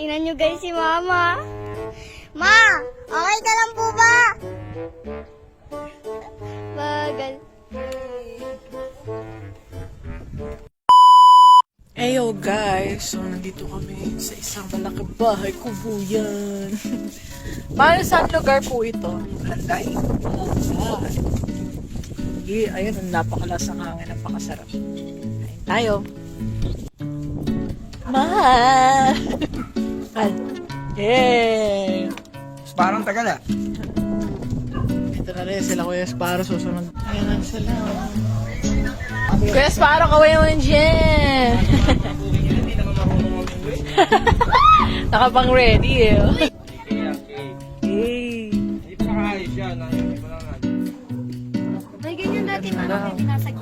Tingnan nyo guys si Mama. Ma! Okay ka lang po ba? Bagal. Eyo guys, so nandito kami sa isang malaki bahay kubuyan. Para saan lugar po ito? Landay. Yeah, ayun, ang napakalasang hangin, napakasarap. Kain tayo. Mahal! Mahal. Yay! Parang tagal ah. Ito na rin sila Kuya Sparrow susunod. Ayan na sila. Kuya Sparrow, kaway naman marunong mag-uwi. Nakapang ready eh. Mo natin. May ganyan dati mama may. Ano pinasag?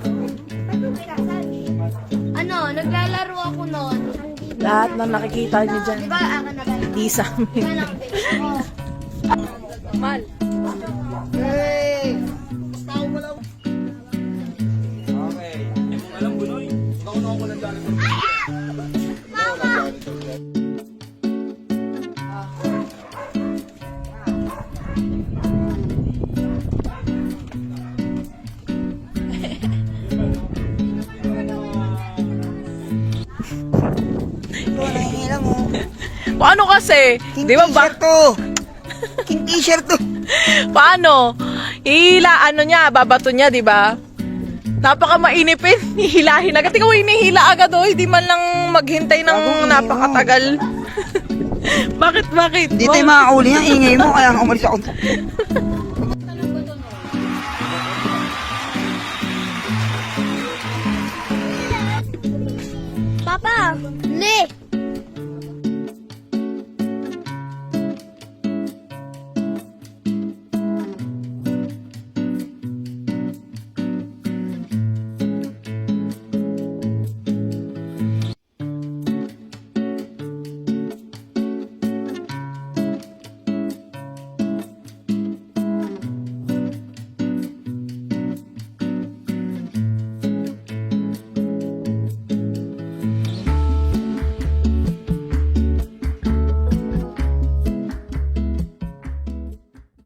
Ano, naglalaro ako noon. Lahat na nakikita niyo dyan, Di ba ako na ganun? di sa amin. Yan ang bitch ko. Mal. Okay. Hindi mo alam, Bunoy. Nakunaw ko lang alam mo. Oh. Paano kasi? Di ba ba? to. Kingfisher to. Paano? Hila, ano niya, babato niya, di ba? Napaka mainipin, hihilahin agad. Tingnan mo, hinihila agad oh. Hindi man lang maghintay ng Bago, napakatagal. bakit, bakit? Hindi tayo makakuli yan, ingay mo, kaya umalis ako. Papa, Le!